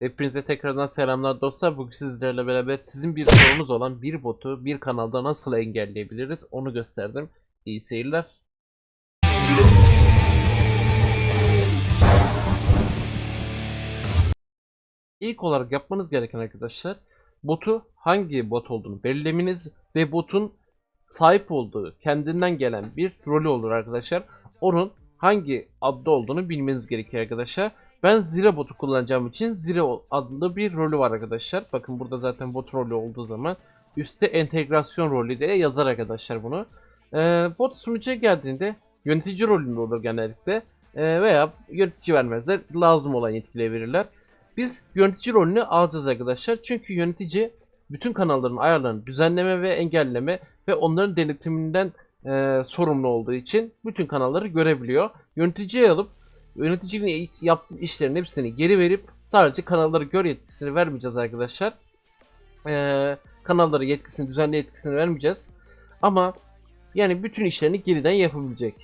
Hepinize tekrardan selamlar dostlar. Bugün sizlerle beraber sizin bir sorunuz olan bir botu bir kanalda nasıl engelleyebiliriz onu gösterdim. İyi seyirler. İlk olarak yapmanız gereken arkadaşlar botu hangi bot olduğunu belirlemeniz ve botun sahip olduğu kendinden gelen bir rolü olur arkadaşlar. Onun hangi adda olduğunu bilmeniz gerekiyor arkadaşlar. Ben Zira botu kullanacağım için Zira adlı bir rolü var arkadaşlar. Bakın burada zaten bot rolü olduğu zaman üstte entegrasyon rolü diye yazar arkadaşlar bunu. Ee, bot sunucuya geldiğinde yönetici rolünde olur genellikle. Ee, veya yönetici vermezler. Lazım olan yetkileri verirler. Biz yönetici rolünü alacağız arkadaşlar. Çünkü yönetici bütün kanalların ayarlarını düzenleme ve engelleme ve onların denetiminden e, sorumlu olduğu için bütün kanalları görebiliyor. Yöneticiye alıp yöneticinin yaptığı işlerin hepsini geri verip sadece kanalları gör yetkisini vermeyeceğiz arkadaşlar. E, kanalları yetkisini, düzenli yetkisini vermeyeceğiz. Ama yani bütün işlerini geriden yapabilecek.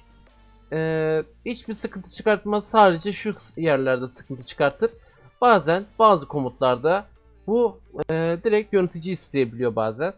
E, hiçbir sıkıntı çıkartmaz. Sadece şu yerlerde sıkıntı çıkartır. Bazen bazı komutlarda bu e, direkt yönetici isteyebiliyor bazen.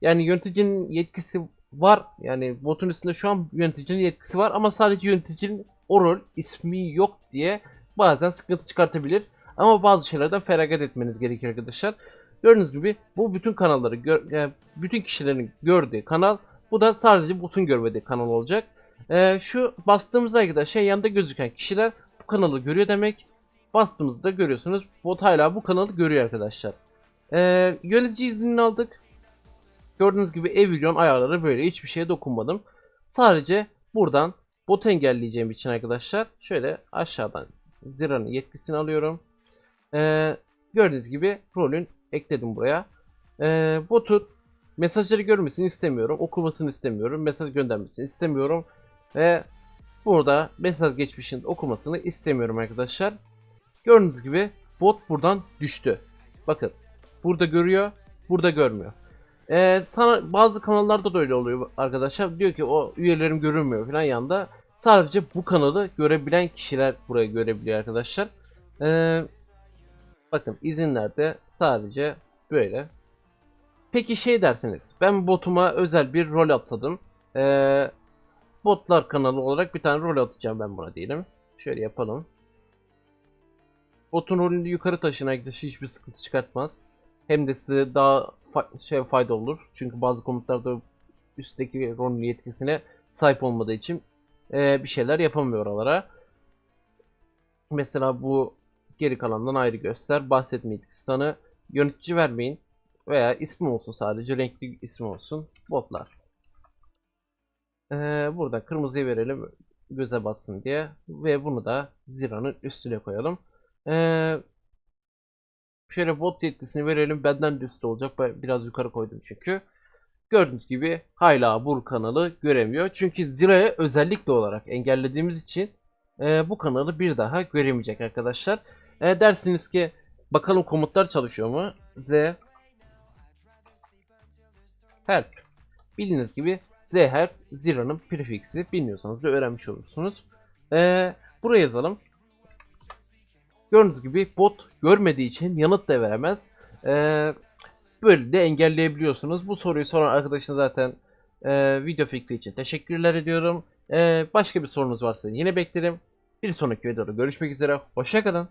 Yani yöneticinin yetkisi var. Yani botun üstünde şu an yöneticinin yetkisi var ama sadece yöneticinin o rol ismi yok diye bazen sıkıntı çıkartabilir. Ama bazı şeylerden feragat etmeniz gerekir arkadaşlar. Gördüğünüz gibi bu bütün kanalları gör, yani bütün kişilerin gördüğü kanal. Bu da sadece botun görmediği kanal olacak. Ee, şu bastığımızda arkadaşlar yanında gözüken kişiler bu kanalı görüyor demek. Bastığımızda görüyorsunuz bot hala bu kanalı görüyor arkadaşlar. Ee, yönetici iznini aldık. Gördüğünüz gibi Evillion ayarları böyle. Hiçbir şeye dokunmadım. Sadece buradan bot engelleyeceğim için arkadaşlar şöyle aşağıdan Zira'nın yetkisini alıyorum. Ee, gördüğünüz gibi rolün ekledim buraya. Ee, botun mesajları görmesini istemiyorum. Okumasını istemiyorum. Mesaj göndermesini istemiyorum. Ve burada mesaj geçmişinde okumasını istemiyorum arkadaşlar. Gördüğünüz gibi bot buradan düştü. Bakın burada görüyor, burada görmüyor. Ee, sana bazı kanallarda da öyle oluyor arkadaşlar. Diyor ki o üyelerim görünmüyor falan yanda. Sadece bu kanalı görebilen kişiler buraya görebiliyor arkadaşlar. Ee, bakın izinlerde sadece böyle. Peki şey dersiniz. Ben botuma özel bir rol atadım. Ee, botlar kanalı olarak bir tane rol atacağım ben buna diyelim. Şöyle yapalım. Botun rolünü yukarı taşın arkadaşlar hiçbir sıkıntı çıkartmaz. Hem de size daha şey fayda olur. Çünkü bazı komutlarda üstteki rolün yetkisine sahip olmadığı için e, bir şeyler yapamıyor oralara. Mesela bu geri kalandan ayrı göster. Bahsetme yetkisi. Yönetici vermeyin. Veya ismi olsun sadece. Renkli ismi olsun. Botlar. E, burada kırmızıyı verelim. Göze batsın diye. Ve bunu da Zira'nın üstüne koyalım. Eee Şöyle bot yetkisini verelim. Benden de üstte olacak. Ben biraz yukarı koydum çünkü. Gördüğünüz gibi hala bu kanalı göremiyor. Çünkü Zira'ya özellikle olarak engellediğimiz için e, bu kanalı bir daha göremeyecek arkadaşlar. E, dersiniz ki bakalım komutlar çalışıyor mu? Z help. Bildiğiniz gibi Z help Zira'nın prefiksi. Bilmiyorsanız da öğrenmiş olursunuz. E, buraya yazalım. Gördüğünüz gibi bot görmediği için yanıt da veremez. Ee, böyle de engelleyebiliyorsunuz. Bu soruyu soran arkadaşın zaten e, video fikri için teşekkürler ediyorum. Ee, başka bir sorunuz varsa yine beklerim. Bir sonraki videoda görüşmek üzere. Hoşçakalın.